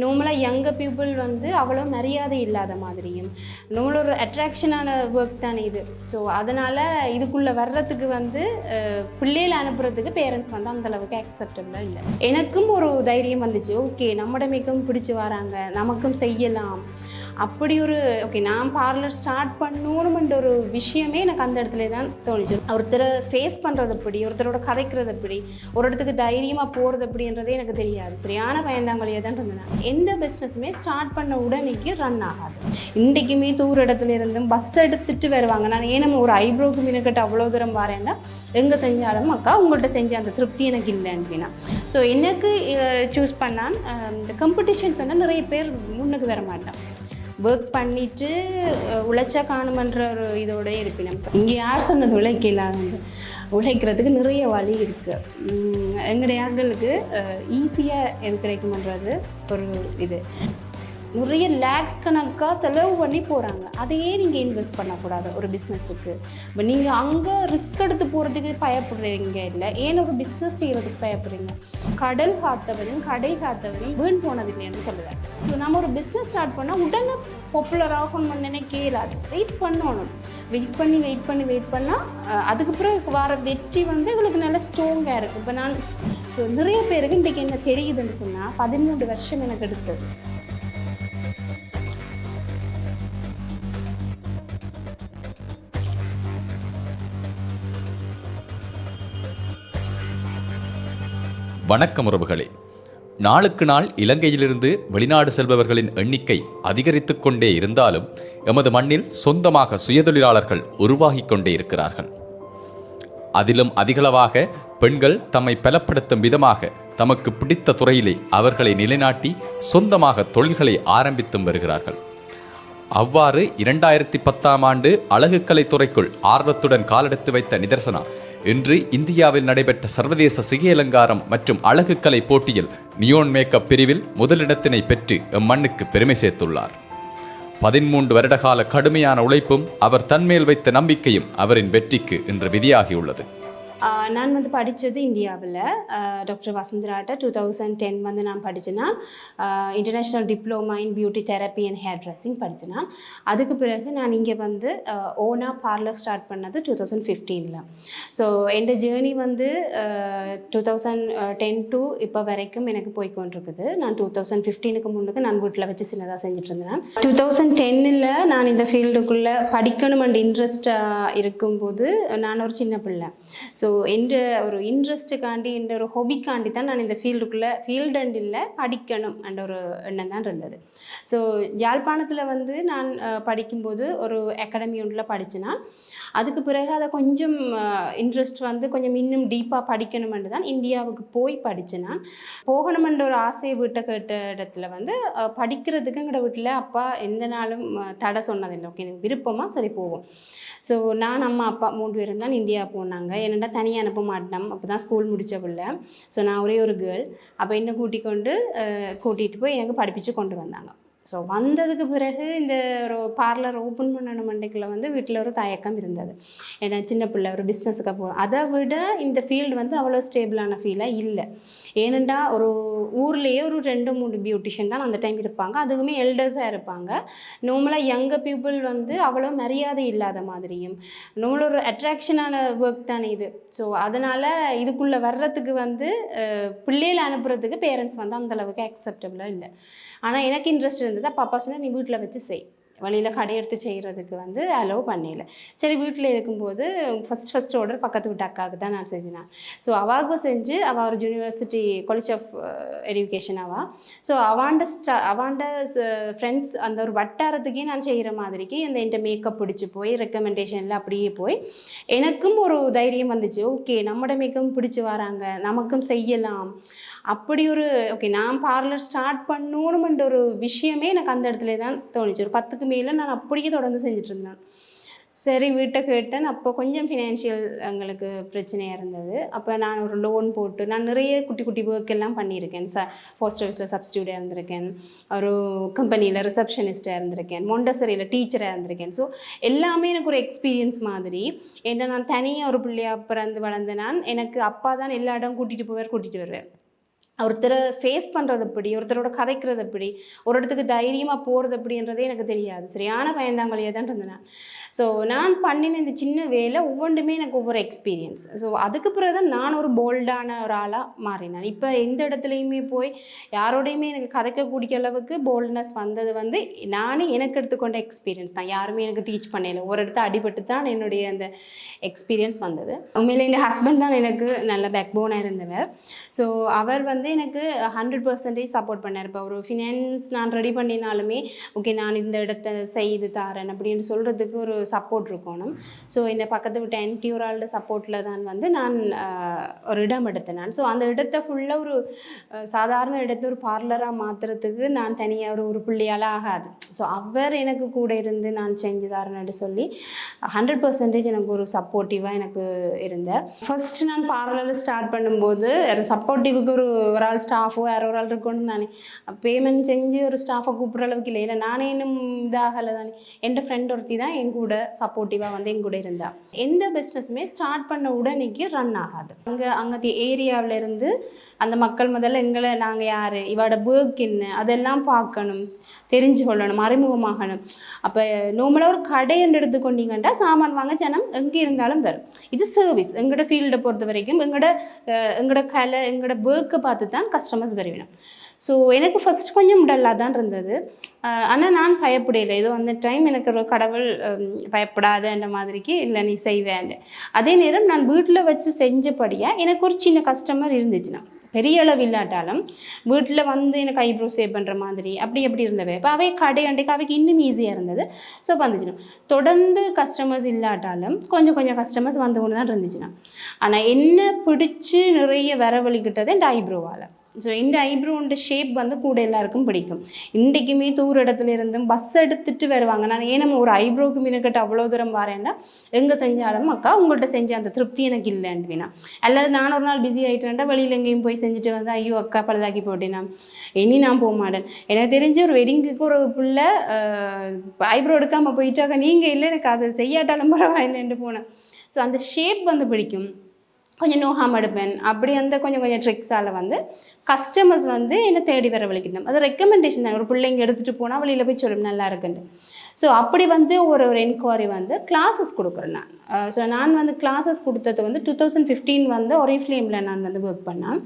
நார்மலாக யங்க பீப்புள் வந்து அவ்வளோ மரியாதை இல்லாத மாதிரியும் நம்மள ஒரு அட்ராக்ஷனான ஒர்க் தானே இது. ஸோ அதனால் இதுக்குள்ளே வர்றதுக்கு வந்து பிள்ளைகளை அனுப்புறதுக்கு பேரண்ட்ஸ் வந்து அந்த அளவுக்கு அக்செப்டபிளாக இல்லை. எனக்கும் ஒரு தைரியம் வந்துச்சு. ஓகே நம்மடமேக்கும் பிடிச்சி வராங்க. நமக்கும் செய்யலாம். அப்படி ஒரு ஓகே நான் பார்லர் ஸ்டார்ட் பண்ணணும்ன்ற ஒரு விஷயமே எனக்கு அந்த இடத்துல தான் தோணுச்சு. ஒருத்தரை ஃபேஸ் பண்ணுறது எப்படி ஒருத்தரோட கதைக்கிறது எப்படி ஒரு இடத்துக்கு தைரியமாக போகிறது எப்படின்றதே எனக்கு தெரியாது. சரியான பயந்தாங்கொழியாக தான் இருந்தேன். எந்த பிஸ்னஸுமே ஸ்டார்ட் பண்ண உடனேக்கு ரன் ஆகாது. இன்றைக்குமே தூர இடத்துல இருந்து பஸ் எடுத்துட்டு வருவாங்க. நான் ஏன் நம்ம ஒரு ஐப்ரோக்கு மினக்கிட்ட அவ்வளோ தூரம் வரேன்னா எங்கே செஞ்சாலும் அக்கா உங்கள்கிட்ட செஞ்ச அந்த திருப்தி எனக்கு இல்லை அப்படின்னா. ஸோ எனக்கு சூஸ் பண்ணால் இந்த காம்படிஷன்ஸ் சொன்னால் நிறைய பேர் முன்னுக்கு வர மாட்டான் ஒர்க் பண்ணிட்டு உழைச்சா காணுமன்ற ஒரு இதோட இருக்கு நமக்கு இங்கே யார் சொன்னது உழைக்கலாம் உழைக்கிறதுக்கு நிறைய வழி இருக்குது எங்களுடைய ஆட்களுக்கு ஈஸியாக எது கிடைக்குமன்றது ஒரு இது. நிறைய லேக்ஸ் கணக்காக செலவு பண்ணி போகிறாங்க அதையே நீங்கள் இன்வெஸ்ட் பண்ணக்கூடாது ஒரு பிஸ்னஸுக்கு இப்போ நீங்கள் அங்கே ரிஸ்க் எடுத்து போகிறதுக்கு பயப்படுறீங்க இல்லை ஏன் ஒரு பிஸ்னஸ் செய்கிறதுக்கு பயப்படுறீங்க? கடல் காத்தவரையும் கடை காத்தவரையும் வீண் போனதில்லைன்னு சொல்லுவேன். ஸோ நம்ம ஒரு பிஸ்னஸ் ஸ்டார்ட் பண்ணால் உடனே பாப்புலர் ஆகணும்னு நினைக்கலாது வெயிட் பண்ணணும். வெயிட் பண்ணி வெயிட் பண்ணி வெயிட் பண்ணால் அதுக்கு பிறகு வர வெற்றி வந்து இவளுக்கு நல்ல ஸ்ட்ராங்காக இருக்குது இப்போ நான் ஸோ நிறைய பேருக்கு இன்றைக்கி என்ன தெரியுதுன்னு சொன்னால் பதிமூன்று வருஷம் எனக்கு எடுத்தது. வணக்கம் உறவுகளே. நாளுக்கு நாள் இலங்கையிலிருந்து வெளிநாடு செல்பவர்களின் எண்ணிக்கை அதிகரித்து கொண்டே இருந்தாலும் எமது மண்ணில் சொந்தமாக சுயதொழிலாளர்கள் உருவாகிக் கொண்டே இருக்கிறார்கள். அதிலும் அதிகளவாக பெண்கள் தம்மை பலப்படுத்தும் விதமாக தமக்கு பிடித்த துறையிலே அவர்களை நிலைநாட்டி சொந்தமாக தொழில்களை ஆரம்பித்தும் வருகிறார்கள். அவ்வாறு இரண்டாயிரத்தி பத்தாம் ஆண்டு அழகுக்கலை துறைக்குள் ஆர்வத்துடன் காலெடுத்து வைத்த நிதர்சனா இன்று இந்தியாவில் நடைபெற்ற சர்வதேச சிகை அலங்காரம் மற்றும் அழகுக்கலை போட்டியில் நியோன் மேக்கப் பிரிவில் முதலிடத்தினை பெற்று எம்மண்ணுக்கு பெருமை சேர்த்துள்ளார். பதிமூன்று வருடகால கடுமையான உழைப்பும் அவர் தன்மேல் வைத்த நம்பிக்கையும் அவரின் வெற்றிக்கு இன்று விதியாகியுள்ளது. நான் வந்து படித்தது இந்தியாவில். டாக்டர் வசுந்தராட்ட டூ தௌசண்ட் டென் வந்து நான் படித்தேன்னா international diploma in beauty therapy and hairdressing படித்தேன் அதுக்கு பிறகு நான் இங்கே வந்து ஓனா பார்லர் ஸ்டார்ட் பண்ணது டூ தௌசண்ட் ஃபிஃப்டீனில் ஸோ என் ஜேர்னி வந்து டூ தௌசண்ட் டென் டு இப்போ வரைக்கும் எனக்கு போய்கொண்டிருக்குது நான் டூ தௌசண்ட் ஃபிஃப்டீனுக்கு முன்னுக்கு நான் வீட்டில் வச்சு சின்னதாக செஞ்சுட்டு இருந்தேன் டூ தௌசண்ட் டென்னில் நான் இந்த ஃபீல்டுக்குள்ளே படிக்கணும் அண்ட் இன்ட்ரெஸ்டாக இருக்கும்போது நான் ஒரு சின்ன பிள்ளை. ஸோ என்ற ஒரு இன்ட்ரெஸ்ட்டுக்காண்டி என்ற ஒரு ஹொபிக்காண்டி தான் நான் இந்த ஃபீல்டுக்குள்ளே ஃபீல்டு அண்ட் இல்லை படிக்கணும் என்ற ஒரு எண்ணம் தான் இருந்தது. ஸோ யாழ்ப்பாணத்தில் வந்து நான் படிக்கும்போது ஒரு அகாடமி ஒன்றில் படித்தேன்னா அதுக்கு பிறகு அதை கொஞ்சம் இன்ட்ரெஸ்ட் வந்து கொஞ்சம் இன்னும் டீப்பாக படிக்கணுமென்று தான் இந்தியாவுக்கு போய் படித்தேன் நான் போகணுமென்ற ஒரு ஆசையை வீட்டை கேட்ட இடத்துல வந்து படிக்கிறதுக்கு எங்களோட வீட்டில் அப்பா எந்த நாளும் தடை சொன்னதில்லை. ஓகே எனக்கு விருப்பமாக சரி போவோம் ஸோ நான் அம்மா அப்பா மூணு பேரும் தான் இந்தியா போனாங்க. என்னென்னா தனியாக அனுப்ப மாட்டோம். அப்போ தான் ஸ்கூல் முடித்த பிள்ளை. ஸோ நான் ஒரே ஒரு கேர்ள் அப்போ என்னை கூட்டிக் கொண்டு கூட்டிகிட்டு போய் எனக்கு படிப்பிச்சு கொண்டு வந்தாங்க. ஸோ வந்ததுக்கு பிறகு இந்த ஒரு பார்லர் ஓப்பன் பண்ணணும் மண்டைக்குள்ள வந்து வீட்டில் ஒரு தயக்கம் இருந்தது. ஏன்னா சின்ன பிள்ளை ஒரு பிஸ்னஸுக்கு போகிறோம் அதை விட இந்த ஃபீல்டு வந்து அவ்வளோ ஸ்டேபிளான ஃபீலாக இல்லை. ஏனெண்டா ஒரு ஊர்லேயே ஒரு ரெண்டு மூணு பியூட்டிஷியன் தான் அந்த டைம் இருப்பாங்க. அதுவுமே எல்டர்ஸாக இருப்பாங்க. நார்மலாக யங்க பீப்புள் வந்து அவ்வளோ மரியாதை இல்லாத மாதிரியும் நம்மள ஒரு அட்ராக்ஷனான ஒர்க் தானே இது. ஸோ அதனால் இதுக்குள்ளே வர்றதுக்கு வந்து பிள்ளைகளை அனுப்புறதுக்கு பேரண்ட்ஸ் வந்து அந்தளவுக்கு அக்செப்டபுளாக இல்லை. ஆனால் எனக்கு இன்ட்ரெஸ்ட் இருந்தது. அப்போ அப்பா நீ வீட்டில் வச்சு செய். வழியில் கடை எடுத்து செய்கிறதுக்கு வந்து அலோவ் பண்ணல சரி வீட்டில் இருக்கும்போது ஃபஸ்ட் ஃபஸ்ட் ஆர்டர் பக்கத்து வீட்டு அக்காவுக்கு தான் நான் செஞ்சினேன். ஸோ அவாவுக்கு செஞ்சு அவள் ஒரு யூனிவர்சிட்டி காலேஜ் ஆஃப் எஜுகேஷன் அவள் ஸோ அவாண்ட ஸ்டா அவாண்ட ஃப்ரெண்ட்ஸ் அந்த ஒரு வட்டாரத்துக்கே நான் செய்கிற மாதிரிக்கு இந்த என்கிட்ட மேக்கப் பிடிச்சி போய் ரெக்கமெண்டேஷனில் அப்படியே போய் எனக்கும் ஒரு தைரியம் வந்துச்சு. ஓகே நம்மட மேக்கப் பிடிச்சி வராங்க. நமக்கும் செய்யலாம். அப்படி ஒரு ஓகே நான் பார்லர் ஸ்டார்ட் பண்ணணும்ன்ற ஒரு விஷயமே எனக்கு அந்த இடத்துல தான் தோணுச்சு. ஒரு பத்துக்கு மேலே நான் அப்படியே தொடர்ந்து செஞ்சுட்டு இருந்தேன் சரி வீட்டை கேட்டேன். அப்போ கொஞ்சம் ஃபினான்ஷியல் எங்களுக்கு பிரச்சனையாக இருந்தது. அப்போ நான் ஒரு லோன் போட்டு நான் நிறைய குட்டி குட்டி ஒர்க் எல்லாம் பண்ணியிருக்கேன். ச போஸ்ட் ஆஃபீஸில் சப்ஸ்டியூட்டாக இருந்திருக்கேன். ஒரு கம்பெனியில் ரிசப்ஷனிஸ்ட்டாக இருந்திருக்கேன். மொண்டசரியில் டீச்சராக இருந்திருக்கேன். ஸோ எல்லாமே எனக்கு ஒரு எக்ஸ்பீரியன்ஸ் மாதிரி. ஏன்னா நான் தனியாக ஒரு பிள்ளையாக பிறந்து வளர்ந்த நான் எனக்கு அப்பா தான் எல்லா இடம் கூட்டிகிட்டு போவார் கூட்டிகிட்டு வருவேன் ஒருத்தரை ஃபேஸ் பண்ணுறது எப்படி ஒருத்தரோட கதைக்கிறது எப்படி ஒரு இடத்துக்கு தைரியமாக போகிறது எப்படின்றதே எனக்கு தெரியாது. சரியான பயந்தாங்கொழியே தான் இருந்தேன் நான். ஸோ நான் பண்ணின இந்த சின்ன வேலை ஒவ்வொன்றுமே எனக்கு ஒவ்வொரு எக்ஸ்பீரியன்ஸ் ஸோ அதுக்கு பிறகு தான் நான் ஒரு போல்டான ஒரு ஆளாக மாறினேன். இப்போ எந்த இடத்துலையுமே போய் யாரோடையுமே எனக்கு கதைக்கக்கூடிய அளவுக்கு போல்ட்னஸ் வந்தது வந்து நானே எனக்கு எடுத்துக்கொண்ட எக்ஸ்பீரியன்ஸ் தான். யாருமே எனக்கு டீச் பண்ணல. ஒரு இடத்த அடிபட்டு தான் என்னுடைய அந்த எக்ஸ்பீரியன்ஸ் வந்தது. உண்மையிலே எங்கள் ஹஸ்பண்ட் தான் எனக்கு நல்ல பேக் போனாக இருந்தவர். ஸோ அவர் வந்து எனக்கு ஹண்ட்ரட் பர்சன்டேஜ் சப்போர்ட் பண்ணார். இப்போ ஒரு ஃபினான்ஸ் நான் ரெடி பண்ணினாலுமே ஓகே நான் இந்த இடத்த செய்து தாரேன் அப்படின்னு சொல்கிறதுக்கு ஒரு சப்போர்ட் இருக்கணும். ஸோ இந்த பக்கத்து விட்டு என்டியூரால்ட சப்போர்ட்டில் தான் வந்து நான் ஒரு இடம் எடுத்தேன் நான். ஸோ அந்த இடத்த ஃபுல்லாக ஒரு சாதாரண இடத்த ஒரு பார்லராக மாற்றுறதுக்கு நான் தனியாக ஒரு ஒரு பிள்ளையால் ஆகாது. ஸோ அவர் எனக்கு கூட இருந்து நான் செஞ்சு தரேன்னு சொல்லி ஹண்ட்ரட் பர்சன்டேஜ் எனக்கு ஒரு சப்போர்ட்டிவாக எனக்கு இருந்தார் ஃபர்ஸ்ட் நான் பார்லர் ஸ்டார்ட் பண்ணும்போது ஒரு சப்போர்ட்டிவுக்கு ஒரு ஒரு ஆள் ஸ்டாஃபோ யாரோ ஒரு ஆள் இருக்கணும் நானே பேமெண்ட் செஞ்சு ஒரு ஸ்டாஃபை கூப்பிட்ற அளவுக்கு இல்லை. இல்லை நானே இன்னும் இதாகலை தானே. என் ஃப்ரெண்ட் ஒருத்தி தான் என் கூட சப்போர்ட்டிவாக வந்து எங்கூட இருந்தா. எந்த பிஸ்னஸுமே ஸ்டார்ட் பண்ண உடனேக்கு ரன் ஆகாது. அங்கே அங்கே ஏரியாவில் இருந்து அந்த மக்கள் முதல்ல எங்களை நாங்கள் யார் இவோட ஒர்க் என்ன அதெல்லாம் பார்க்கணும் தெரிஞ்சு கொள்ளணும் அறிமுகமாகணும். அப்போ நார்மலாக ஒரு கடைன்னு எடுத்துக்கொண்டீங்கன்னா சாமான் வாங்க ஜனம் எங்கே இருந்தாலும் வரும். இது சர்வீஸ் எங்களோட ஃபீல்டை பொறுத்த வரைக்கும் எங்களோட எங்களோட கலை எங்களோட ஒர்க்கை பார்த்து தான் கஸ்டமர்ஸ் வருவினோம். ஸோ எனக்கு ஃபஸ்ட் கொஞ்சம் டல்லாக தான் இருந்தது ஆனால் நான் பயப்படையில ஏதோ அந்த டைம் எனக்கு ஒரு கடவுள் பயப்படாதன்ற மாதிரிக்கு இல்லை நீ செய்வேன் அதே நேரம் நான் வீட்டில் வச்சு செஞ்சபடியாக எனக்கு ஒரு சின்ன கஸ்டமர் இருந்துச்சுன்னா பெரிய அளவு இல்லாட்டாலும் வீட்டில் வந்து எனக்கு ஐப்ரோ சேவ் பண்ணுற மாதிரி அப்படி எப்படி இருந்தவை. இப்போ அவை கடை அண்டைக்கு அவைக்கு இன்னும் ஈஸியாக இருந்தது. ஸோ வந்துச்சுன்னா தொடர்ந்து கஸ்டமர்ஸ் இல்லாட்டாலும் கொஞ்சம் கொஞ்சம் கஸ்டமர்ஸ் வந்து கொண்டு தான் இருந்துச்சுன்னா. ஆனால் என்ன பிடிச்சி நிறைய வரவழிக்கிட்டது இந்த ஐப்ரோவால் ஸோ இந்த ஐப்ரோன்ற ஷேப் வந்து கூட எல்லாருக்கும் பிடிக்கும். இன்றைக்குமே தூர இடத்துல இருந்தும் பஸ் எடுத்துட்டு வருவாங்க. நான் ஏன் நம்ம ஒரு ஐப்ரோக்கு மினக்கிட்ட அவ்வளோ தூரம் வரேன்னா எங்கே செஞ்சாலும் அக்கா உங்கள்கிட்ட செஞ்ச அந்த திருப்தி எனக்கு இல்லைன்னு அல்லது நான் ஒரு நாள் பிஸி ஆகிட்டேன்டா வெளியில் எங்கேயும் போய் செஞ்சுட்டு வந்து ஐயோ அக்கா பழுதாக்கி போட்டேனா? இனி நான் போக மாட்டேன். எனக்கு தெரிஞ்ச ஒரு வெட்டிங்குக்கு ஒரு பிள்ளை ஐப்ரோ எடுக்காமல் போயிட்டாக்க நீங்கள் இல்லை எனக்கு அதை செய்யாட்டாலும் பரவாயில்லைன்ட்டு போனேன். ஸோ அந்த ஷேப் வந்து பிடிக்கும். கொஞ்சம் நோகாமல் எடுப்பேன். அப்படி அந்த கொஞ்சம் கொஞ்சம் ட்ரிக்ஸால் வந்து கஸ்டமர்ஸ் வந்து என்னை தேடி வர வலிக்கணும் அது ரெக்கமெண்டேஷன் தான். ஒரு பிள்ளைங்க எடுத்துகிட்டு போனால் வெளியில் போய் சொல்லும் நல்லா இருக்குன்ட்டு. ஸோ அப்படி வந்து ஒரு ஒரு என்கொயரி வந்து கிளாஸஸ் கொடுக்குறேன் நான். ஸோ நான் வந்து கிளாஸஸ் கொடுத்தது வந்து டூ தௌசண்ட் ஃபிஃப்டீன் வந்து ஒரே ஃப்ளேமில் நான் வந்து ஒர்க் பண்ணேன்.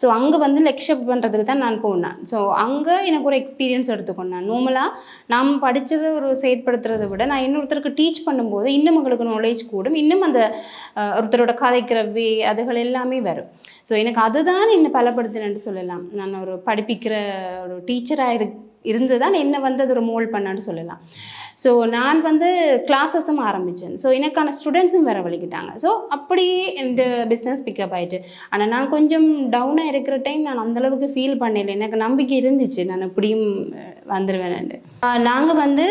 ஸோ அங்கே வந்து லெக்ஷப் பண்ணுறதுக்கு தான் நான் போனேன். ஸோ அங்கே எனக்கு ஒரு எக்ஸ்பீரியன்ஸ் எடுத்துக்கொண்டேன் நார்மலாக நாம் படித்ததை ஒரு செயற்படுத்துறதை விட நான் இன்னொருத்தருக்கு டீச் பண்ணும்போது இன்னும் உங்களுக்கு நாலேஜ் கூடும். இன்னும் அந்த ஒருத்தரோட கதைக்கிற வே அதுகள் எல்லாமே வரும். ஸோ எனக்கு அதுதான் என்னை பலப்படுத்தினு சொல்லலாம். நான் ஒரு படிப்பிக்கிற ஒரு டீச்சராக இரு இருந்து தான் என்னை வந்து அது ஒரு மோல் பண்ணான்னு சொல்லலாம். ஸோ நான் வந்து கிளாஸஸும் ஆரம்பித்தேன் ஸோ எனக்கான ஸ்டூடெண்ட்ஸும் வரவழைக்கிட்டாங்க ஸோ அப்படியே இந்த பிஸ்னஸ் பிக்கப் ஆகிட்டு ஆனால் நான் கொஞ்சம் டவுனாக இருக்கிற டைம் நான் அந்தளவுக்கு ஃபீல் பண்ணல. எனக்கு நம்பிக்கை இருந்துச்சு. நான் எப்படியும் வந்துடுவேன் நாங்கள் வந்து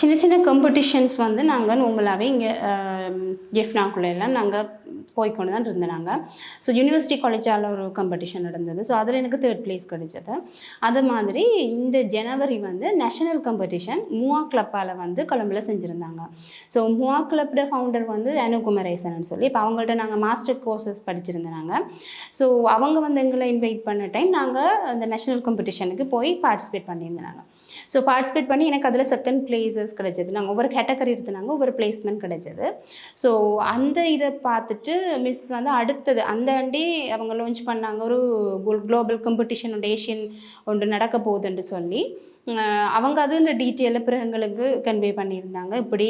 சின்ன சின்ன காம்படிஷன்ஸ் வந்து நாங்கள் உங்களாவே இங்கே ஜெஃப்னாக்குள்ளெல்லாம் நாங்கள் போய்கொண்டு தான் இருந்தாங்க ஸோ யூனிவர்சிட்டி காலேஜால் ஒரு காம்படிஷன் நடந்தது. ஸோ அதில் எனக்கு தேர்ட் ப்ளேஸ் கிடைச்சது. அது மாதிரி இந்த ஜனவரி வந்து நேஷனல் காம்படிஷன் மூவா கிளப்பால் வந்து கொழம்புல செஞ்சுருந்தாங்க. ஸோ மூவா கிளப்போட ஃபவுண்டர் வந்து அனுகுமரேசன் சொல்லி இப்போ அவங்கள்ட்ட நாங்கள் மாஸ்டர் கோர்சஸ் படிச்சிருந்தாங்க ஸோ அவங்க வந்து எங்களை இன்வைட் பண்ண டைம் நாங்கள் அந்த நேஷனல் காம்படிஷனுக்கு போய் பார்ட்டிசிபேட் பண்ணியிருந்தாங்க ஸோ பார்ட்டிசிபேட் பண்ணி எனக்கு அதில் செகண்ட் பிளேசஸ் கிடைச்சது. நாங்கள் ஒவ்வொரு கேட்டகரி எடுத்துனாங்க ஒவ்வொரு பிளேஸ்மெண்ட் கிடைச்சது. ஸோ அந்த இதை பார்த்துட்டு மிஸ் வந்து அடுத்தது அந்த ஆண்டே அவங்க லான்ச் பண்ணாங்க ஒரு குளோபல் காம்படிஷன் ஒன்று ஏஷியன் ஒன்று நடக்க போகுதுன்னு சொல்லி. அவங்க அது இந்த டீட்டெயிலில் பிறகங்களுக்கு கன்வே பண்ணியிருந்தாங்க. இப்படி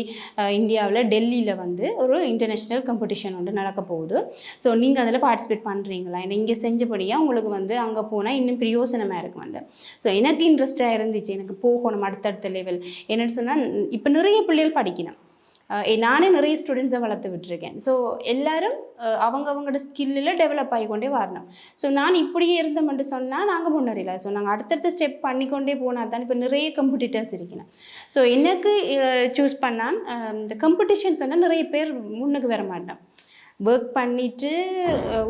இந்தியாவில் டெல்லியில் வந்து ஒரு இன்டர்நேஷ்னல் காம்படிஷன் ஒன்று நடக்க போகுது. ஸோ நீங்கள் அதில் பார்ட்டிசிபேட் பண்ணுறீங்களா நீங்கள் செஞ்சபடியாக உங்களுக்கு வந்து அங்கே போனால் இன்னும் பிரயோசனமாக இருக்கும் அந்த. ஸோ எனக்கு இன்ட்ரெஸ்ட்டாக இருந்துச்சு. எனக்கு போகணும் அடுத்தடுத்த லெவல் என்னென்னு சொன்னால் இப்போ நிறைய பிள்ளைகள் படிக்கணும். நானே நிறைய ஸ்டூடெண்ட்ஸை வளர்த்து விட்டுருக்கேன். ஸோ எல்லாரும் அவங்கவங்களோட அவங்க அவங்களோட ஸ்கில்லில் டெவலப் ஆகிக்கொண்டே வரணும். ஸோ நான் இப்படியே இருந்தோம்னு சொன்னால் நாங்கள் முன்னேறல ஸோ நாங்கள் அடுத்தடுத்த ஸ்டெப் பண்ணிக்கொண்டே போனால் தான் இப்போ நிறைய கம்படிட்டர்ஸ் இருக்கணும் ஸோ எனக்கு சூஸ் பண்ணால் இந்த கம்படிஷன் சொன்னால் நிறைய பேர் முன்னுக்கு வர மாட்டேன் ஒர்க் பண்ணிட்டு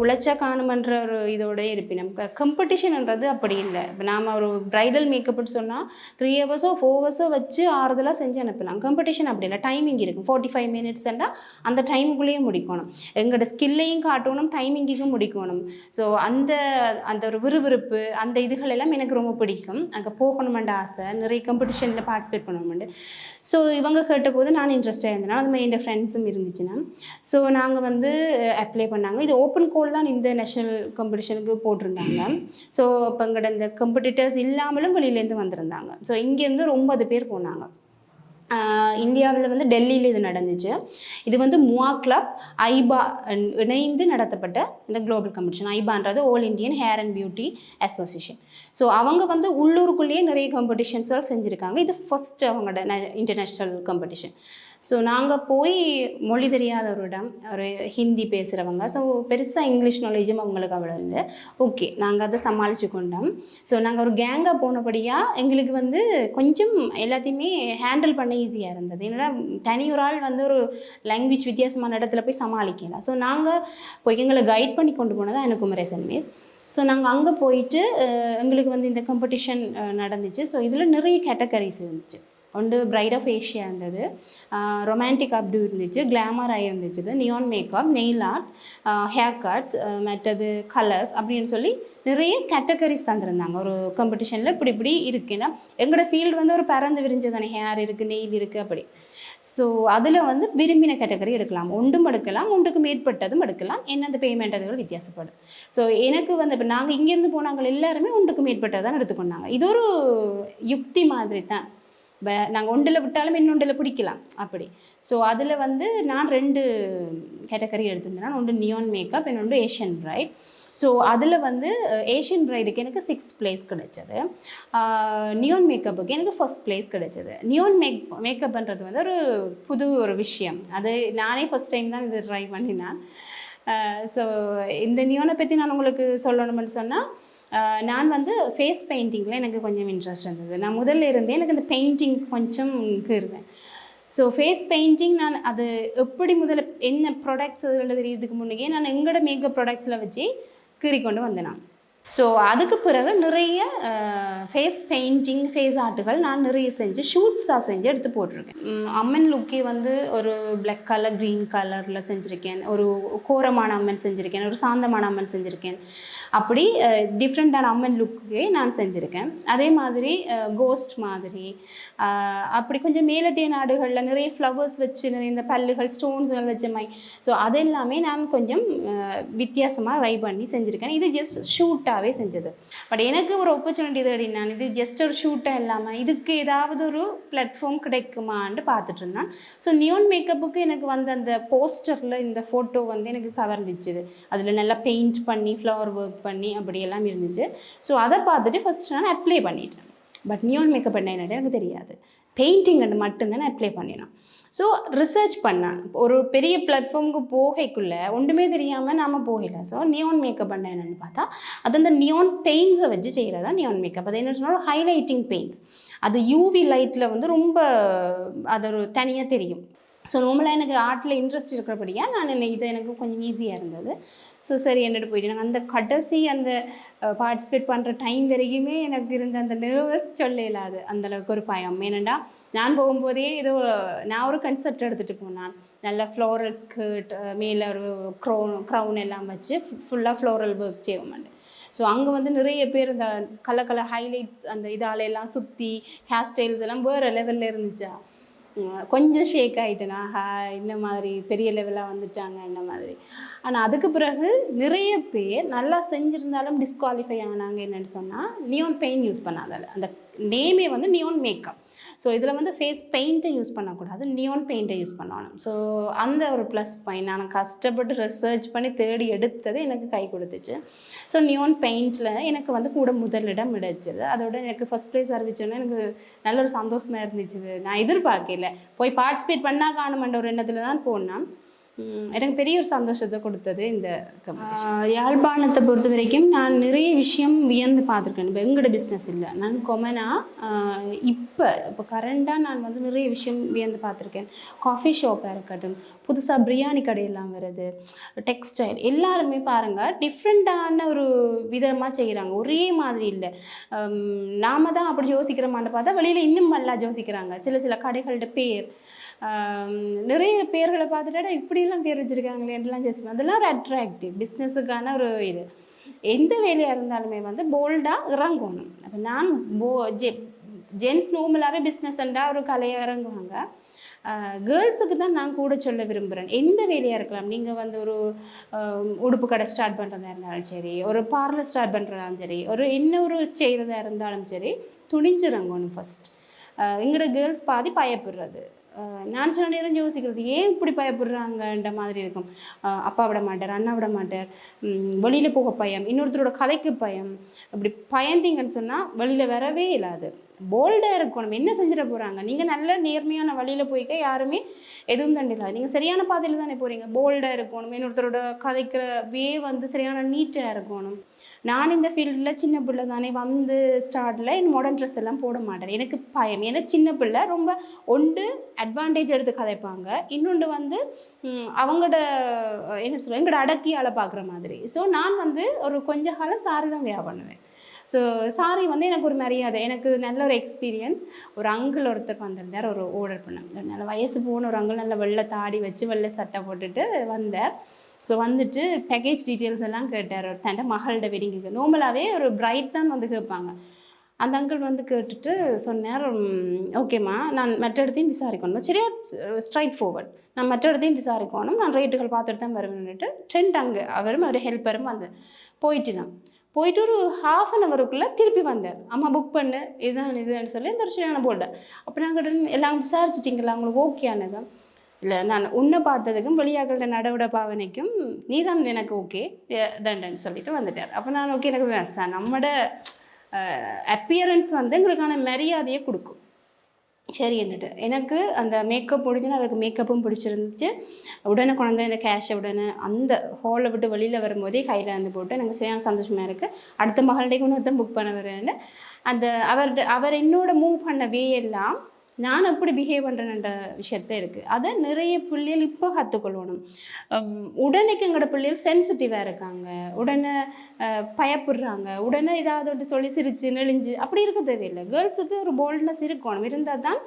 உழைச்சா காணுமன்ற ஒரு இதோடய இருப்பினம். கம்படிஷன்ன்றது அப்படி இல்லை. இப்போ நாம் ஒரு ப்ரைடல் மேக்கப்னு சொன்னால் த்ரீ ஹவர்ஸோ ஃபோர் ஹவர்ஸோ வச்சு ஆறுதலாக செஞ்சு அனுப்பலாம். கம்படிஷன் அப்படி இல்லை. டைமிங் இருக்கும். ஃபார்ட்டி ஃபைவ் மினிட்ஸ்ண்டா அந்த டைமுக்குள்ளேயே முடிக்கணும். எங்களோட ஸ்கில்லையும் காட்டணும் டைமிங்குக்கும் முடிக்கணும். ஸோ அந்த அந்த ஒரு விறுவிறுப்பு அந்த இதுகள் எல்லாம் எனக்கு ரொம்ப பிடிக்கும். அங்கே போகணுமென்ற ஆசை. நிறைய காம்படிஷனில் பார்ட்டிசிபேட் பண்ணணுமெண்டு ஸோ இவங்க கேட்டபோது நான் இன்ட்ரெஸ்டாக இருந்தேன். அது மாதிரி என் ஃப்ரெண்ட்ஸும் இருந்துச்சுன்னா ஸோ நாங்கள் வந்து அப்ளை பண்ணாங்க. இது ஓப்பன் கோல் தான் இந்த நேஷனல் காம்படிஷனுக்கு போட்டிருந்தாங்க. ஸோ இப்போ எங்களோட இந்த காம்படிட்டர்ஸ் இல்லாமலும் வெளியிலேருந்து வந்திருந்தாங்க. ஸோ இங்கேருந்து ஒரு ஒன்பது பேர் போனாங்க. இந்தியாவில் வந்து டெல்லியில் இது நடந்துச்சு. இது வந்து முவா கிளப் ஐபா இணைந்து நடத்தப்பட்ட இந்த global competition ஐபான்றது all Indian hair and beauty association so அவங்க வந்து உள்ளூருக்குள்ளேயே நிறைய காம்படிஷன்ஸ்லாம் செஞ்சுருக்காங்க. இது ஃபர்ஸ்ட் அவங்களோட இன்டர்நேஷ்னல் காம்படிஷன் ஸோ நாங்கள் போய் மொழி தெரியாத ஒரு இடம் ஒரு ஹிந்தி பேசுகிறவங்க ஸோ பெருசாக இங்கிலீஷ் நாலேஜும் அவங்களுக்கு அவ்வளோ இல்லை. ஓகே நாங்கள் அதை சமாளித்து கொண்டோம். ஸோ நாங்கள் ஒரு கேங்காக போனபடியாக எங்களுக்கு வந்து கொஞ்சம் எல்லாத்தையுமே ஹேண்டில் பண்ண ஈஸியாக இருந்தது. என்னடா தனி ஒரு ஆள் வந்து ஒரு லாங்குவேஜ் வித்தியாசமான இடத்துல போய் சமாளிக்கலாம் ஸோ நாங்கள் போய் எங்களை கைட் பண்ணி கொண்டு போனது எனக்கு குமரேசன் மிஸ் ஸோ நாங்கள் அங்கே போயிட்டு எங்களுக்கு வந்து இந்த காம்படிஷன் நடந்துச்சு. ஸோ இதில் நிறைய கேட்டகரிஸ் இருந்துச்சு. ஒன்று பிரைட் ஆஃப் ஏஷியா இருந்தது. ரொமான்டிக் அப்படி இருந்துச்சு கிளாமராக இருந்துச்சு neon makeup nail art haircuts மற்றது கலர்ஸ் அப்படின்னு சொல்லி நிறைய கேட்டகரிஸ் தந்திருந்தாங்க. ஒரு காம்படிஷனில் இப்படி இப்படி இருக்குன்னா எங்களோட ஃபீல்டு வந்து ஒரு பறந்து விரிஞ்சு தானே ஹேர் இருக்குது நெயில் இருக்குது அப்படி. ஸோ அதில் வந்து விரும்பின கேட்டகரி எடுக்கலாம். ஒன்றும் எடுக்கலாம் ஒன்றுக்கு மேற்பட்டதும் எடுக்கலாம். என்ன அந்த பேமெண்ட் அதுகள் வித்தியாசப்படும். ஸோ எனக்கு வந்து இப்போ நாங்கள் இங்கேருந்து போனாங்க எல்லாருமே ஒன்றுக்கு மேற்பட்டதான் எடுத்துக்கொண்டாங்க. இது ஒரு யுக்தி மாதிரி தான் நாங்கள் ஒன்றில் விட்டாலும் இன்னொன்றில் பிடிக்கலாம் அப்படி. ஸோ அதில் வந்து நான் ரெண்டு கேட்டகரி எடுத்திருந்தேன். ஒன்று நியோன் மேக்கப் இன்னொன்று ஏஷியன் பிரைட் ஸோ அதில் வந்து ஏஷியன் பிரைடுக்கு எனக்கு சிக்ஸ்த் பிளேஸ் கிடைச்சது. நியோன் மேக்கப்புக்கு எனக்கு ஃபர்ஸ்ட் பிளேஸ் கிடைச்சது. நியோன் மேக் மேக்கப்ன்றது வந்து ஒரு புது ஒரு விஷயம். அது நானே ஃபர்ஸ்ட் டைம் தான் இது ட்ரை பண்ணினேன். ஸோ இந்த நியோனை பற்றி நான் உங்களுக்கு சொல்லணும்னு சொன்னால் நான் வந்து ஃபேஸ் பெயிண்டிங்கில் எனக்கு கொஞ்சம் இன்ட்ரெஸ்ட் இருந்தது. நான் முதல்ல இருந்தே எனக்கு இந்த பெயிண்டிங் கொஞ்சம் கீறுவேன் ஸோ ஃபேஸ் பெயிண்டிங் நான் அது எப்படி முதல்ல என்ன ப்ராடக்ட்ஸ் அதில் தெரியறதுக்கு முன்னே நான் எங்களோட மேக்கப் ப்ராடக்ட்ஸில் வச்சு கீறி கொண்டு வந்தேன் நான். ஸோ அதுக்கு பிறகு நிறைய ஃபேஸ் பெயிண்டிங் ஃபேஸ் ஆர்ட்டுகள் நான் நிறைய செஞ்சு ஷூட்ஸாக செஞ்சு எடுத்து போட்டிருக்கேன். அம்மன் லுக்கே வந்து ஒரு பிளாக் கலர் க்ரீன் கலரில் செஞ்சுருக்கேன். ஒரு கோரமான அம்மன் செஞ்சுருக்கேன். ஒரு சாந்தமான அம்மன் செஞ்சுருக்கேன். அப்படி டிஃப்ரெண்ட்டான அம்மன் லுக்கே நான் செஞ்சுருக்கேன். அதே மாதிரி கோஸ்ட் மாதிரி அப்படி கொஞ்சம் மேலத்திய நாடுகளில் நிறைய ஃப்ளவர்ஸ் வச்சு நிறைய இந்த பல்லுகள் ஸ்டோன்ஸ்கள் வச்ச மாதிரி. ஸோ அதெல்லாமே நான் கொஞ்சம் வித்தியாசமாக ட்ரை பண்ணி செஞ்சுருக்கேன். இது ஜஸ்ட் ஷூட்டாகவே செஞ்சது. பட் எனக்கு ஒரு ஆப்பர்ச்சுனிட்டி தேடி நான் இது ஜஸ்ட் ஒரு ஷூட்டாக இல்லாமல் இதுக்கு ஏதாவது ஒரு பிளாட்ஃபார்ம் கிடைக்குமான்னு பார்த்துட்டு இருந்தேன். ஸோ நியோன் மேக்கப்புக்கு எனக்கு வந்து அந்த போஸ்டரில் இந்த ஃபோட்டோ வந்து எனக்கு கவர்ந்துச்சுது அதில் நல்லா பெயிண்ட் பண்ணி ஃப்ளவர் ஒர்க் பண்ணி அப்படியெல்லாம் இருந்துச்சு. ஸோ அதை பார்த்துட்டு ஃபஸ்ட்டு நான் அப்ளை பண்ணிட்டேன். பட் நியோன் மேக்கப் என்ன என்னட்டு எனக்கு தெரியாது. பெயிண்டிங் மட்டும்தான் நான் அப்ளை பண்ணினேன். ஸோ ரிசர்ச் பண்ணேன். ஒரு பெரிய பிளாட்ஃபார்முக்கு போகைக்குள்ளே ஒன்றுமே தெரியாமல் நாம் போகல. ஸோ நியோன் மேக்கப் பண்ண என்னன்னு பார்த்தா அது அந்த நியோன் பெயிண்ட்ஸை வச்சு செய்கிறதா நியோன் மேக்கப் அது என்ன சொன்னால் ஹைலைட்டிங் பெயிண்ட்ஸ் அது யூவி லைட்டில் வந்து ரொம்ப அது ஒரு தனியாக தெரியும். ஸோ நார்மலாக எனக்கு ஆர்ட்டில் இன்ட்ரெஸ்ட் இருக்கிறபடியாக நான் இது எனக்கு கொஞ்சம் ஈஸியாக இருந்தது. ஸோ சரி என்னட்டு போயிட்டு நாங்கள் அந்த கடைசி அந்த பார்ட்டிசிபேட் பண்ணுற டைம் வரைக்குமே எனக்கு இருந்த அந்த நர்வஸ் சொல்ல இல்லாது அந்தளவுக்கு ஒரு பயம். ஏனெண்டா நான் போகும்போதே ஏதோ நான் ஒரு கன்செப்ட் எடுத்துகிட்டு போனேன். நல்ல ஃப்ளோரல் ஸ்கர்ட் மேலே ஒரு க்ரௌன் க்ரௌன் எல்லாம் வச்சு ஃபுல்லாக ஃப்ளோரல் ஒர்க் செய்வோம் ஸோ அங்கே வந்து நிறைய பேர் இந்த கலர் கலர் ஹைலைட்ஸ் அந்த இதால எல்லாம் சுற்றி ஹேர் ஸ்டைல்ஸ் எல்லாம் வேறு லெவலில் இருந்துச்சா? கொஞ்சம் ஷேக் ஆகிட்டேனா ஹா இந்த மாதிரி பெரிய லெவலாக வந்துட்டாங்க இந்த மாதிரி. ஆனால் அதுக்கு பிறகு நிறைய பேர் நல்லா செஞ்சுருந்தாலும் டிஸ்குவாலிஃபை ஆனாங்க என்னென்னு சொன்னால் நியோன் பெயின் யூஸ் பண்ணாதால அந்த நேமே வந்து நியோன் மேக்கப் ஸோ இதில் வந்து ஃபேஸ் பெயிண்ட்டை யூஸ் பண்ணக்கூடாது நியோன் பெயிண்ட்டை யூஸ் பண்ணணும். ஸோ அந்த ஒரு ப்ளஸ் பாயிண்ட் நான் கஷ்டப்பட்டு ரிசர்ச் பண்ணி தேடி எடுத்தது எனக்கு கை கொடுத்துச்சு. ஸோ நியோன் பெயிண்டில் எனக்கு வந்து கூட முதலிடம் இடைச்சது அதோட எனக்கு ஃபஸ்ட் ப்ரைஸ் அறிவிச்சோன்னே எனக்கு நல்ல ஒரு சந்தோஷமாக இருந்துச்சு. நான் எதிர்பார்க்கல. போய் பார்ட்டிசிபேட் பண்ணால் காணுமென்ற ஒரு எண்ணத்தில் தான் போனேன். எனக்கு பெரிய ஒரு சந்தோஷத்தை கொடுத்தது இந்த யாழ்ப்பாணத்தை பொறுத்த வரைக்கும் நான் நிறைய விஷயம் வியந்து பார்த்துருக்கேன். இப்போ எங்களோட பிஸ்னஸ் இல்லை. நான் கொமனா இப்போ இப்போ கரண்டாக நான் வந்து நிறைய விஷயம் வியந்து பார்த்துருக்கேன். காஃபி ஷாப்பாக இருக்கட்டும் புதுசாக பிரியாணி கடையெல்லாம் வருது டெக்ஸ்டைல் எல்லாருமே பாருங்கள் டிஃப்ரெண்ட்டான ஒரு விதமாக செய்கிறாங்க ஒரே மாதிரி இல்லை. நாம தான் அப்படி யோசிக்கிறோமான்னு பார்த்தா வெளியில் இன்னும் நல்லா யோசிக்கிறாங்க. சில சில கடைகளோட பேர் நிறைய பேர்களை பார்த்துட்டா இப்படிலாம் பேர் வச்சுருக்காங்களேன்லாம் யோசிப்பேன். அதெல்லாம் ஒரு அட்ராக்டிவ் பிஸ்னஸுக்கான ஒரு இது. எந்த வேலையாக இருந்தாலுமே வந்து போல்டாக இறங்கணும். அப்போ நான் போ ஜெ ஜென்ஸ் நோமலாகவே பிஸ்னஸ்ண்டா ஒரு கலையை இறங்குவாங்க. கேர்ள்ஸுக்கு தான் நான் கூட சொல்ல விரும்புகிறேன் எந்த வேலையாக இருக்கலாம். நீங்கள் வந்து ஒரு உடுப்பு கடை ஸ்டார்ட் பண்ணுறதா இருந்தாலும் சரி ஒரு பார்லர் ஸ்டார்ட் பண்ணுறதாலும் சரி ஒரு என்ன ஒரு செய்கிறதா இருந்தாலும் சரி துணிஞ்சிறங்கணும் ஃபஸ்ட் எங்களோட கேர்ள்ஸ் பாதி பயப்படுறது. நான் சில நேரம் யோசிக்கிறது ஏன் இப்படி பயப்படுறாங்கன்ற மாதிரி இருக்கும். அப்பா விட மாட்டார் அண்ணா விட மாட்டார் வெளியில் போக பயம் இன்னொருத்தரோட கதைக்கு பயம். அப்படி பயந்தீங்கன்னு சொன்னால் வெளியில் வரவே இல்லாது. போல்டாக இருக்கணும். என்ன செஞ்சிட போகிறாங்க நீங்கள் நல்ல நேர்மையான வழியில் போய்க்க யாருமே எதுவும் தண்டில்லாது. நீங்கள் சரியான பாதையில் தானே போகிறீங்க போல்டாக இருக்கணும். இன்னொருத்தரோட கதைக்கிற வே வந்து சரியான நீட்டாக இருக்கணும். நான் இந்த ஃபீல்டில் சின்ன பிள்ளை தானே. வந்து ஸ்டார்டில் என் மாடர்ன் ட்ரெஸ் எல்லாம் போட மாட்டேன். எனக்கு பயம். ஏன்னா சின்ன பிள்ளை ரொம்ப ஒன்று அட்வான்டேஜ் எடுத்து கதைப்பாங்க. இன்னொன்று வந்து அவங்களோட என்ன சொல்லுவேன் எங்களோட அடக்கியால் பார்க்குற மாதிரி. ஸோ நான் வந்து ஒரு கொஞ்ச காலம் சாரி வியா பண்ணுவேன். ஸோ சாரி வந்து எனக்கு ஒரு மரியாதை. எனக்கு நல்ல ஒரு எக்ஸ்பீரியன்ஸ் ஒரு அங்கிள் ஒருத்தர் வந்திருந்தார். ஒரு ஆர்டர் பண்ணேன் நல்ல வயசு போன ஒரு அங்கிள் நல்ல வெள்ளை தாடி வச்சு வெள்ளை சட்டை போட்டுட்டு வந்தார். ஸோ வந்துட்டு பேக்கேஜ் டீட்டெயில்ஸ் எல்லாம் கேட்டார். ஒரு தண்டை மகளோட வெடிங்குக்கு நார்மலாகவே ஒரு பிரைட் தான் வந்து கேட்பாங்க. அந்த அங்கிள் வந்து கேட்டுட்டு சொன்னார் ஓகேம்மா நான் மற்ற இடத்தையும் விசாரிக்கணும். சரியா ஸ்ட்ரைட் ஃபோர்வர்ட் நான் மற்ற இடத்தையும் விசாரிக்கணும். நான் ரேட்டுகள் பார்த்துட்டு தான் வருவேன்னுட்டு ட்ரெண்ட் அங்கே அவரும் அவர் ஹெல்ப்பரும் வந்து போயிட்டு நான் போயிட்டு ஒரு ஹாஃப் அன் அவருக்குள்ளே திருப்பி வந்தேன். அம்மா புக் பண்ணு. இதுதான் இதுன்னு சொல்லி இந்த விஷயம் நான் போட்டேன். அப்போ நாங்கள் எல்லாம் விசாரிச்சிட்டிங்களா? அவங்களுக்கு ஓகே இல்லை நான் உன்னை பார்த்ததுக்கும் வெளியாக்கள நடவட பாவனைக்கும் நீ தான் எனக்கு ஓகே தண்டன்னு சொல்லிட்டு வந்துட்டார். அப்போ நான் ஓகே எனக்கு சார் நம்மட அப்பியரன்ஸ் வந்து எங்களுக்கான மரியாதையை கொடுக்கும். சரி என்னட்டு எனக்கு அந்த மேக்கப் பிடிச்சுன்னா அவருக்கு மேக்கப்பும் பிடிச்சிருந்துச்சு. உடனே கொண்டு இந்த கேஷை உடனே அந்த ஹாலை விட்டு வெளியில் வரும்போதே கையில் வந்து போட்டு எனக்கு சரியான சந்தோஷமாக இருக்குது அடுத்த மகளிடையே கொண்டு தான் புக் பண்ண வரேன்னு அந்த அவர்கிட்ட அவர் என்னோட மூவ் பண்ண வே எல்லாம் நான் எப்படி பிஹேவ் பண்ணுறேன்ற விஷயத்த இருக்குது அதை நிறைய பிள்ளைகள் இப்போ கற்றுக்கொள்ளணும் உடனேக்கு எங்களோட பிள்ளைகள் சென்சிட்டிவாக இருக்காங்க. உடனே பயப்படுறாங்க. உடனே ஏதாவது ஒன்று சொல்லி சிரிச்சு நெளிஞ்சு அப்படி இருக்க தேவையில்லை. கேர்ள்ஸுக்கு ஒரு போல்ட்னஸ் இருக்கணும். இருந்தால் தான்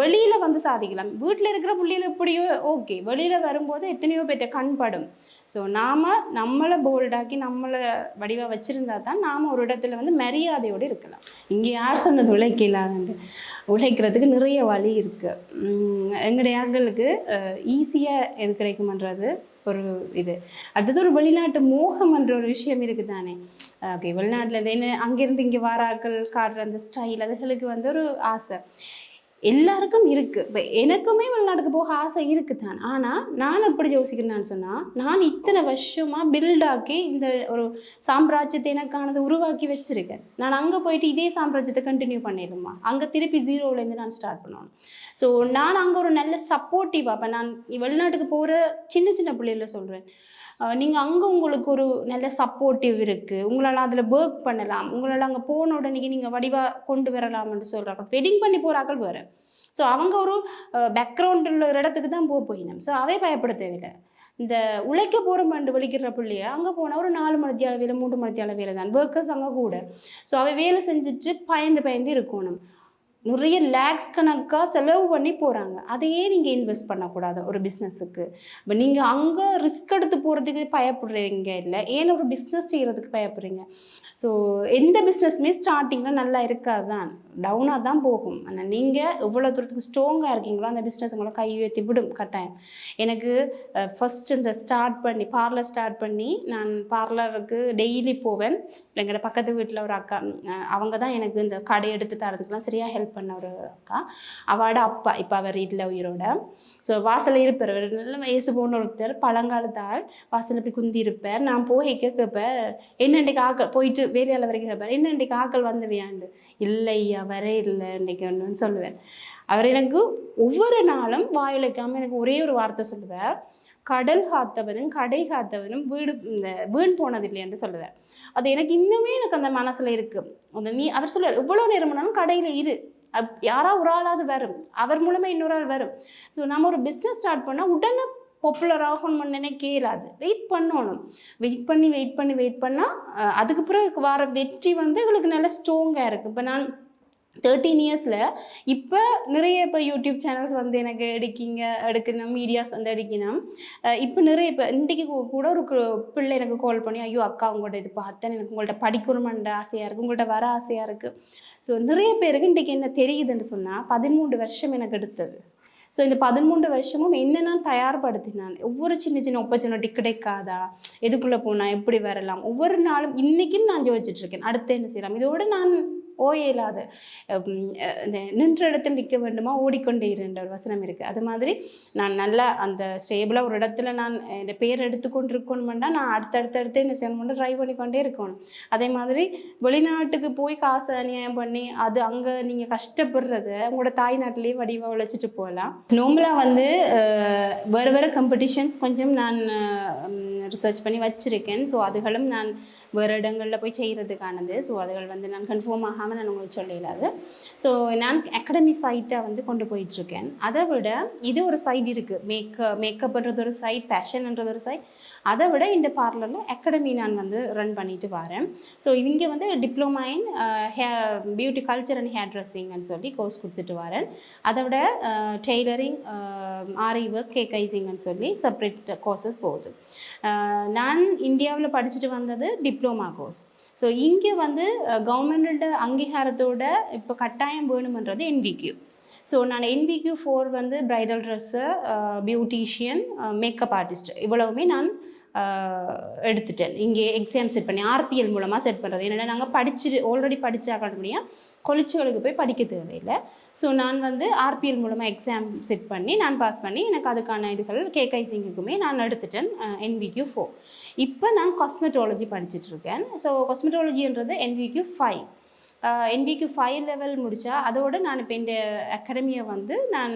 வெளியில் வந்து சாதிக்கலாம். வீட்டில் இருக்கிற பிள்ளைகள் எப்படியோ ஓகே வெளியில் வரும்போது எத்தனையோ பேர்ட்ட கண்படும். ஸோ நாம் நம்மளை போல்டாக்கி நம்மளை வடிவாக வச்சுருந்தா தான் நாம் ஒரு இடத்துல வந்து மரியாதையோடு இருக்கலாம். இங்கே யார் சொன்னது உழைக்கலான்னு உழைக்கிறதுக்கு நிறைய வழி இருக்குது எங்களுடைய ஈஸியாக எது கிடைக்குமன்றது ஒரு இது. அடுத்தது ஒரு வெளிநாட்டு மோகம்ன்ற ஒரு விஷயம் இருக்குது தானே. ஓகே வெளிநாட்டில் என்ன அங்கேருந்து இங்கே வாராக்கள் காடுற அந்த ஸ்டைல் அதுகளுக்கு வந்து ஒரு ஆசை. எல்லாருக்கும் இருக்குது இப்போ எனக்குமே வெளிநாட்டுக்கு போக ஆசை இருக்குது தான் ஆனால் நான் எப்படி யோசிக்கிறேன்னு சொன்னால் நான் இத்தனை வருஷமாக பில்டாக்கி இந்த ஒரு சாம்ராஜ்யத்தை எனக்கானது உருவாக்கி வச்சுருக்கேன். நான் அங்கே போயிட்டு இதே சாம்ராஜ்யத்தை கண்டினியூ பண்ணிடுமா அங்கே திருப்பி ஜீரோலேருந்து நான் ஸ்டார்ட் பண்ணணும். ஸோ நான் அங்கே ஒரு நல்ல சப்போர்ட்டிவாக இப்போ நான் வெளிநாட்டுக்கு போகிற சின்ன சின்ன பிள்ளைகள சொல்கிறேன் நீங்கள் அங்கே உங்களுக்கு ஒரு நல்ல சப்போர்ட்டிவ் இருக்குது உங்களால் அதில் ஒர்க் பண்ணலாம். உங்களால் அங்கே போன உடனே நீங்கள் வடிவாக கொண்டு வரலாம்னு சொல்கிறாங்க வெட்டிங் பண்ணி போகிறாக்கள் வேறு. ஸோ அவங்க ஒரு பேக்ரவுண்ட் உள்ள ஒரு இடத்துக்கு தான் போக போயினோம். ஸோ அவை பயப்பட தேவையில்லை இந்த உழைக்க போகிறோம் வலிக்கிற பிள்ளைய அங்கே போனால் ஒரு நாலு மணித்தி அளவில் மூன்று மணித்தி அளவில் தான். ஒர்க்கர்ஸ் அங்கே கூட. ஸோ அவை வேலை செஞ்சுட்டு பயந்து பயந்து இருக்கணும். நிறைய லேக்ஸ் கணக்காக செலவு பண்ணி போகிறாங்க அதையே நீங்கள் இன்வெஸ்ட் பண்ணக்கூடாது ஒரு பிஸ்னஸுக்கு இப்போ நீங்கள் அங்கே ரிஸ்க் எடுத்து போகிறதுக்கு பயப்படுறீங்க இல்லை ஏன் ஒரு பிஸ்னஸ் செய்கிறதுக்கு பயப்படுறீங்க? ஸோ எந்த பிஸ்னஸுமே ஸ்டார்டிங்கில் நல்லா இருக்காது. தான் டவுனாக தான் போகும். ஆனால் நீங்கள் எவ்வளோ தூரத்துக்கு ஸ்ட்ராங்காக இருக்கீங்களோ அந்த பிஸ்னஸ் உங்களை கை உயர்த்தி விடும். கட்டாயம். எனக்கு ஃபஸ்ட் இந்த ஸ்டார்ட் பண்ணி பார்லர் ஸ்டார்ட் பண்ணி நான் பார்லருக்கு டெய்லி போவேன். எங்களோட பக்கத்து வீட்டில் ஒரு அக்கா அவங்க தான் எனக்கு இந்த கடை எடுத்து தரதுக்கெலாம் சரியாக ஹெல்ப் பண்ண ஒரு அக்கா. அவளோட அப்பா இப்போ அவர் இல்லை உயிரோட. ஸோ வாசலில் இருப்பார். ஒரு நல்ல வயசு போன ஒருத்தர் பழங்காலத்தால் வாசலில் போய் குந்தி இருப்பார். நான் போய் கேட்கப்பேன் என்னன்றைக்கு ஆக்கள் போயிட்டு வேலையால் வரைக்கும் கேட்பார் என்ன ஆக்கள் வந்துவியாண்டு? இல்லை அவரே இல்லை இன்றைக்கு ஒன்றுன்னு சொல்லுவேன். அவர் எனக்கு ஒவ்வொரு நாளும் வாயிலைக்காமல் எனக்கு ஒரே ஒரு வார்த்தை சொல்லுவார் கடல் காத்தவனும் கடை காத்தவனும் வீடு இந்த வீண் போனதில்லை என்று சொல்லுவார். அது எனக்கு இன்னுமே எனக்கு அந்த மனசுல இருக்கு. அந்த நீ அவர் சொல்லுவார் இவ்வளோ நேரம்னாலும் கடையில் இரு. அப் யாரா ஒரு ஆளாவது வரும். அவர் மூலமா இன்னொரு ஆள் வரும். ஸோ நம்ம ஒரு பிஸ்னஸ் ஸ்டார்ட் பண்ணால் உடனே பாப்புலர் ஆகணும்னு நினைக்க இயலாது வெயிட் பண்ணணும். வெயிட் பண்ணி வெயிட் பண்ணி வெயிட் பண்ணால் அதுக்கு பிறகு வர வெற்றி வந்து இவளுக்கு நல்ல ஸ்ட்ராங்காக இருக்குது இப்போ நான் தேர்ட்டீன் இயர்ஸில் இப்போ நிறைய இப்போ யூடியூப் சேனல்ஸ் வந்து எனக்கு எடுக்கிங்க எடுக்கணும் மீடியாஸ் வந்து எடுக்கணும். இப்போ நிறைய இப்போ இன்றைக்கு கூட ஒரு கு- பிள்ளை எனக்கு கால் பண்ணி ஐயோ அக்கா உங்கள்கிட்ட இது பார்த்தேன். எனக்கு உங்கள்கிட்ட படிக்கணுமென்ற ஆசையாக இருக்குது உங்கள்கிட்ட வர ஆசையாக இருக்குது ஸோ நிறைய பேருக்கு இன்றைக்கு என்ன தெரியுதுன்னு சொன்னால் பதிமூன்று வருஷம் எனக்கு எடுத்தது. ஸோ இந்த பதிமூன்று வருஷமும் என்ன நான் தயார்படுத்தினான். ஒவ்வொரு சின்ன சின்ன ஒப்பர்ச்சுனிட்டி கிடைக்காதா எதுக்குள்ளே போனால் எப்படி வரலாம்? ஒவ்வொரு நாளும் இன்றைக்கும் நான் யோசிச்சுட்டு இருக்கேன். அடுத்து என்ன செய்யலாம்? இதோடு நான் ஓயலாத இந்த நின்ற இடத்தில் நிற்க வேண்டுமா? ஓடிக்கொண்டே இருன்ற ஒரு வசனம் இருக்குது அது மாதிரி நான் நல்லா அந்த ஸ்டேபிளாக ஒரு இடத்துல நான் என் பேர் எடுத்துக்கொண்டு இருக்கணும்னா நான் அடுத்தடுத்தடுத்து என்ன செய்யணும்னு ட்ரை பண்ணிக்கொண்டே இருக்கணும். அதே மாதிரி வெளிநாட்டுக்கு போய் காசு அநியாயம் பண்ணி அது அங்கே நீங்கள் கஷ்டப்படுறது உங்களோட தாய்நாட்டிலேயே வடிவாக உழைச்சிட்டு போகலாம். நார்மலாக வந்து வேறு வேறு காம்படிஷன்ஸ் கொஞ்சம் நான் ரிசர்ச் பண்ணி வச்சுருக்கேன். ஸோ அதுகளும் நான் வேறு இடங்களில் போய் செய்கிறதுக்கானது ஸோ அதுகள் வந்து நான் கன்ஃபார்ம் ஆகாமல் நான் உங்களுக்கு சொல்லலாது ஸோ நான் அகாடமி சைட்டை வந்து கொண்டு போயிட்டுருக்கேன். அதை விட இது ஒரு சைட் இருக்குது மேக்கப் மேக்கப்ன்றது ஒரு சைட் பேஷன்ன்றது ஒரு சைட் அதை விட இந்த பார்லரில் அகாடமி நான் வந்து ரன் பண்ணிட்டு வரேன். ஸோ இங்கே வந்து diploma in hair beauty culture and hair ட்ரெஸ்ஸிங்னு சொல்லி கோர்ஸ் கொடுத்துட்டு வரேன். அதை விட டெய்லரிங் ஆரி ஒர்க் கேகைசிங்னு சொல்லி செப்பரேட் கோர்சஸ் போகுது. Uh, நான் இந்தியாவில் படிச்சுட்டு வந்தது டிப்ளமா கோர்ஸ் ஸோ இங்கே வந்து uh, கவர்மெண்ட்டோட அங்கீகாரத்தோட இப்போ கட்டாயம் வேணுமன்றது என்விக்யூ ஸோ நான் என்விக்யூ ஃபோர் வந்து bridal dress beautician makeup artist இவ்வளவுமே நான் uh, எடுத்துட்டேன். இங்கே எக்ஸாம் செட் பண்ணி ஆர்பிஎல் மூலமாக செட் பண்ணுறது என்னென்னா நாங்கள் படிச்சு ஆல்ரெடி படித்தாக்க முடியும் கொலிச்சுகளுக்கு போய் படிக்க தேவையில்லை. ஸோ நான் வந்து ஆர்பிஎல் மூலமாக எக்ஸாம் செட் பண்ணி நான் பாஸ் பண்ணி எனக்கு அதுக்கான இதுகள் கேகைசிங்குக்குமே நான் எடுத்துட்டேன் என்விக்யூ ஃபோர் இப்போ நான் காஸ்மெட்டாலஜி படிச்சுட்ருக்கேன் so காஸ்மெட்டாலஜின்றது NVQ five NVQ five level முடித்தா அதோடு நான் இப்போ இந்த அகாடமியை வந்து நான்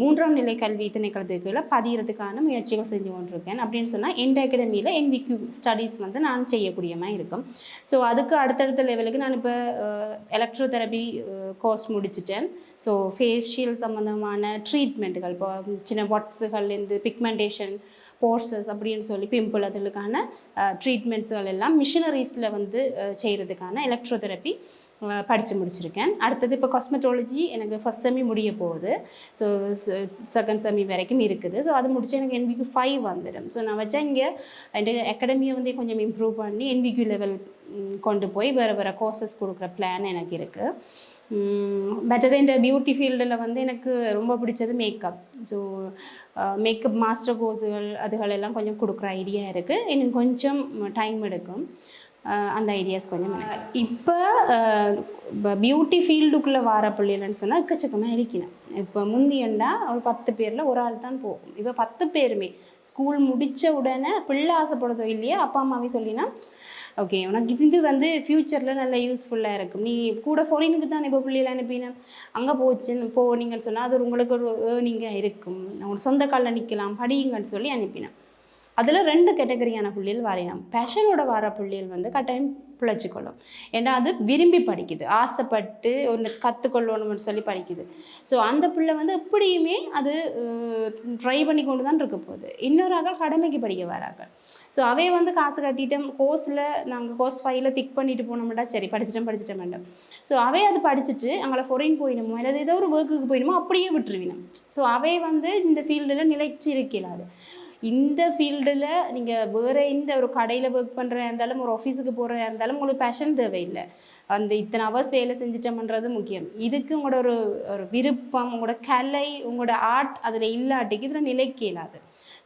மூன்றாம் நிலை கல்வி திணைக்களத்துக்கு பதிகிறதுக்கான முயற்சிகள் செஞ்சு கொண்டிருக்கேன். அப்படின்னு சொன்னால் எந்த அகாடமியில் என்விக்யூ ஸ்டடீஸ் வந்து நான் செய்யக்கூடியமா இருக்கும். ஸோ அதுக்கு அடுத்தடுத்த லெவலுக்கு நான் இப்போ எலக்ட்ரோ தெரப்பி கோர்ஸ் முடிச்சிட்டேன். ஸோ ஃபேஷியல் சம்மந்தமான ட்ரீட்மெண்ட்டுகள் இப்போ சின்ன வாட்ஸுகள்லேருந்து பிக்மெண்டேஷன் போர்சஸ் அப்படின்னு சொல்லி பிம்பிள் அதுகளுக்கான ட்ரீட்மெண்ட்ஸ்கள் எல்லாம் மிஷினரிஸில் வந்து செய்கிறதுக்கான எலக்ட்ரோ தெரப்பி படித்து முடிச்சிருக்கேன். அடுத்தது இப்போ காஸ்மெட்டாலஜி எனக்கு ஃபஸ்ட் செமி முடிய போகுது. ஸோ செகண்ட் செமி வரைக்கும் இருக்குது. ஸோ அது முடிச்சு எனக்கு என்விக்கு ஃபைவ் வந்துடும். ஸோ நான் வச்சா இங்கே என் அகாடமியை வந்து கொஞ்சம் இம்ப்ரூவ் பண்ணி என்விக்யூ லெவல் கொண்டு போய் வேறு வேறு கோர்சஸ் கொடுக்குற பிளான் எனக்கு இருக்குது பட் இந்த பியூட்டி ஃபீல்டில் வந்து எனக்கு ரொம்ப பிடிச்சது மேக்கப் ஸோ மேக்கப் மாஸ்டர் கோர்ஸுகள் அதுகளெல்லாம் கொஞ்சம் கொடுக்குற ஐடியா இருக்குது இன்னும் கொஞ்சம் டைம் எடுக்கும். அந்த ஐடியாஸ் கொஞ்சம் இப்போ பியூட்டி ஃபீல்டுக்குள்ளே வர பிள்ளைகள்னு சொன்னால் எக்கச்சக்கமாக இருக்கணும் இப்போ முந்தியண்டா ஒரு பத்து பேரில் ஒரு ஆள் தான் போகும். இப்போ பத்து பேருமே. ஸ்கூல் முடித்த உடனே பிள்ளை ஆசைப்படுதோ இல்லையா அப்பா அம்மாவே சொல்லினா ஓகே உனக்கு இது வந்து ஃப்யூச்சரில் நல்ல யூஸ்ஃபுல்லாக இருக்கும். நீ கூட ஃபாரினுக்கு தான் இப்போ பிள்ளைகளை அனுப்பின? அங்கே போச்சுன்னு போனீங்கன்னு சொன்னால் அது உங்களுக்கு ஒரு ஏர்னிங்காக இருக்கும். அவங்க சொந்த காலில் நிற்கலாம் படியுங்கன்னு சொல்லி அனுப்பினேன். அதில் ரெண்டு கேட்டகரியான பிள்ளைகள் வரையலாம் பேஷனோட வர பிள்ளைகள் வந்து கட்டாயம் பிழைச்சிக்கொள்ளும். ஏன்னா அது விரும்பி படிக்குது. ஆசைப்பட்டு ஒன்று கற்றுக்கொள்ளணும்னு சொல்லி படிக்குது. ஸோ அந்த பிள்ளை வந்து எப்படியுமே அது ட்ரை பண்ணி கொண்டு தான் இருக்க போகுது. இன்னொரு ஆக்கள் கடமைக்கு படிக்க வராங்க ஸோ அவே வந்து காசு கட்டிட்டோம் கோர்ஸில் நாங்கள் கோர்ஸ் ஃபைவ்ல திக் பண்ணிட்டு போனோம்டா சரி படிச்சிட்டோம் படிச்சிட்டோம் வேண்டாம் ஸோ அவே அது படிச்சுட்டு அங்கே ஃபொரின் போயிடுமோ இல்லை ஏதோ ஒரு ஒர்க்குக்கு போயிடுமோ அப்படியே விட்டுருவினோம். ஸோ அவே வந்து இந்த ஃபீல்டில் நிலைச்சு இருக்கலாது இந்த ஃபீல்டில் நீங்கள் வேறு எந்த ஒரு கடையில் ஒர்க் பண்ணுறதா இருந்தாலும் ஒரு ஆஃபீஸுக்கு போகிறதா இருந்தாலும் உங்களுக்கு பேஷன் தேவையில்லை. அந்த இத்தனை ஹவர்ஸ் வேலை செஞ்சிட்டோம்ன்றது முக்கியம். இதுக்கு உங்களோட ஒரு ஒரு விருப்பம் உங்களோட கலை உங்களோட ஆர்ட் அதில் இல்லாட்டிக்கு இதில் நிலை கேளாது.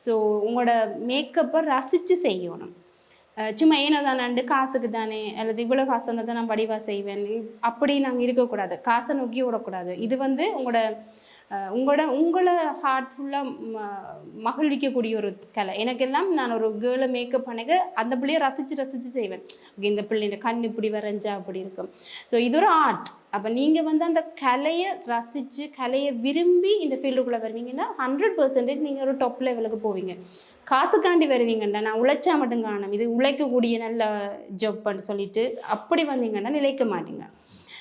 ஸோ உங்களோட மேக்கப்பை ரசித்து செய்யணும். சும்மா ஏனோ தானே காசுக்கு தானே அல்லது இவ்வளோ காசு வந்தால் தான் நான் வடிவாக செய்வேன். அப்படி நாங்கள் இருக்கக்கூடாது. காசை நோக்கி விடக்கூடாது இது வந்து உங்களோட உங்களோட உங்களை ஹார்ட்ஃபுல்லாக மகிழ்விக்கக்கூடிய ஒரு கலை. எனக்கெல்லாம் நான் ஒரு கேர்ளை மேக்கப் பண்ணக்க அந்த பிள்ளையை ரசித்து ரசித்து செய்வேன். ஓகே இந்த பிள்ளைங்க கண் இப்படி வரைஞ்சா அப்படி இருக்கும். ஸோ இது ஒரு ஆர்ட் அப்போ நீங்கள் வந்து அந்த கலையை ரசித்து கலையை விரும்பி இந்த ஃபீல்டுக்குள்ளே வருவீங்கன்னா ஹண்ட்ரட் பர்சன்டேஜ் நீங்கள் ஒரு டாப் லெவலுக்கு போவீங்க. காசுக்காண்டி வருவீங்கண்டா நான் உழைச்சா மட்டும் காணும். இது உழைக்கக்கூடிய நல்ல ஜாப்னு சொல்லிட்டு அப்படி வந்தீங்கன்னா நிலைக்க மாட்டீங்க.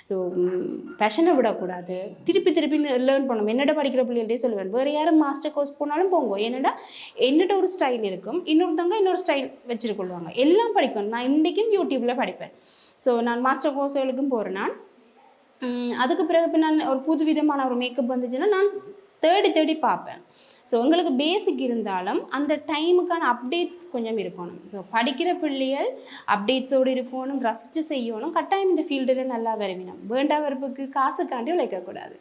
ஸோ பேஷனை விடக்கூடாது. திருப்பி திருப்பி லேர்ன் பண்ணணும். என்னடா படிக்கிற பிள்ளைகள்டே சொல்லுவேன். வேறு யாரும் மாஸ்டர் கோர்ஸ் போனாலும் போங்க. என்னடா என்னட்ட ஒரு ஸ்டைல் இருக்கும். இன்னொருத்தவங்க இன்னொரு ஸ்டைல் வச்சுருக்கொள்வாங்க. எல்லாம் படிக்கணும். நான் இன்றைக்கும் யூடியூப்பில் படிப்பேன். ஸோ நான் மாஸ்டர் கோர்ஸ்களுக்கும் போகிறேன் நான். அதுக்கு பிறகு இப்போ நான் ஒரு புது விதமான ஒரு மேக்கப் வந்துச்சுன்னா நான் தேடி தேடி பார்ப்பேன். ஸோ உங்களுக்கு பேசிக் இருந்தாலும் அந்த டைமுக்கான அப்டேட்ஸ் கொஞ்சம் இருக்கணும். ஸோ படிக்கிற பிள்ளைகள் அப்டேட்ஸோடு இருக்கணும் ரசித்து செய்யணும். கட்டாயம் இந்த ஃபீல்டில் நல்லா வருவினோம். வேண்டா வரப்புக்கு காசுக்காண்டி உழைக்கக்கூடாது.